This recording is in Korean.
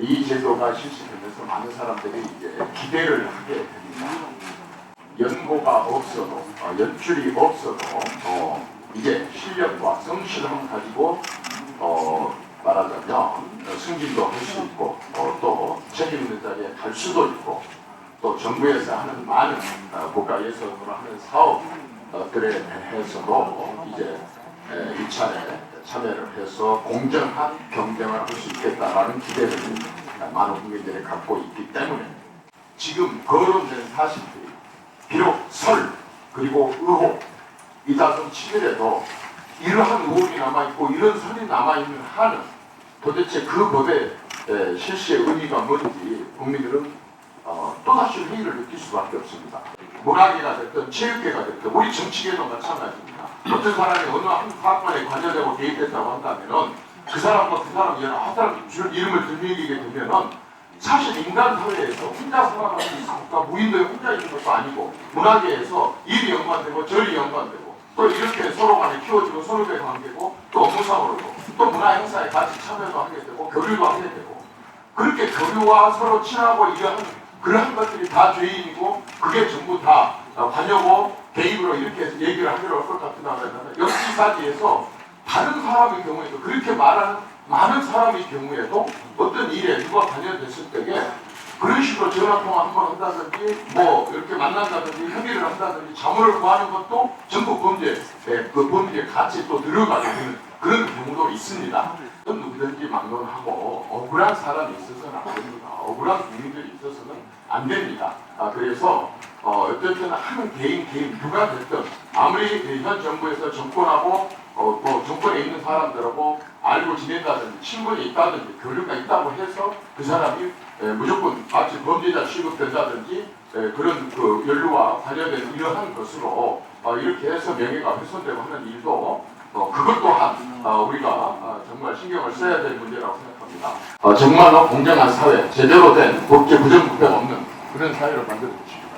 이 제도가 실시되면서 많은 사람들이 이제 기대를 하게 됩니다. 연고가 없어도 어, 연출이 없어도 어, 이제 실력과 성실함 가지고 어, 말하자면 어, 승진도 할 수 있고 어, 또 책임 있는 자리에 갈 수도 있고 또 정부에서 하는 많은 어, 국가 예산으로 하는 사업들에 대해서도 이제 에, 이차례 참여를 해서 공정한 경쟁을 할 수 있겠다라는 기대를 많은 국민들이 갖고 있기 때문에 지금 거론된 사실들이 비록 설 그리고 의혹 이다성 치밀에도 이러한 의혹이 남아있고 이런 설이 남아있는 한은 도대체 그 법의 에, 실시의 의미가 뭔지 국민들은 어, 또다시 회의를 느낄 수밖에 없습니다. 문화계가 됐든 체육계가 됐든 우리 정치계도 마찬가지입니다. 어떤 사람이 어느 한 사건에 관여되고 개입됐다고 한다면은 그 사람과 그 사람 여러 한 사람 줄 이름을 들리게 되면은 사실 인간 사회에서 혼자 살아가는 있으니까 무인도에 혼자 있는 것도 아니고 문화계에서 일이 연관되고 절이 연관되고 또 이렇게 서로 간에 키워지고 서로의 관계고 또 업무상으로도 또 문화 행사에 같이 참여도 하게 되고 교류도 하게 되고 그렇게 교류와 서로 친하고 이러한 그러한 것들이 다 죄인이고 그게 전부 다 어, 관여고 개입으로 이렇게 얘기를 하기로 할것 같은 나라에는 역지사지에서 다른 사람의 경우에도 그렇게 말하는 많은 사람의 경우에도 어떤 일에 누가 관여됐을 때에 그런 식으로 전화통화 한 번 한다든지 뭐 이렇게 만난다든지 협의를 한다든지 자문을 구하는 것도 전부 범죄 네, 그 범죄에 같이 또 들어가게 되는 그런 경우도 있습니다. 누구든지 막론하고 억울한 사람이 있어서는 안 됩니다. 억울한 국민들이 있어서는 안 됩니다. 아, 그래서 어, 어쨌든 한 개인 개인 누가 됐든 아무리 그현 정부에서 정권하고 어, 또 정권에 있는 사람들하고 알고 지낸다든지 친분이 있다든지 교류가 있다고 해서 그 사람이 에, 무조건 마치 범죄자 취급된다든지 에, 그런 그 연루와 관련된 이러한 것으로 어, 이렇게 해서 명예가 훼손되고 하는 일도 어, 그것 또한 어, 우리가 어, 정말 신경을 써야 될 문제라고 생각합니다. 어, 정말로 공정한 사회, 제대로 된 법제 부정부패 없는 그런 사회를 만들어 주십시오.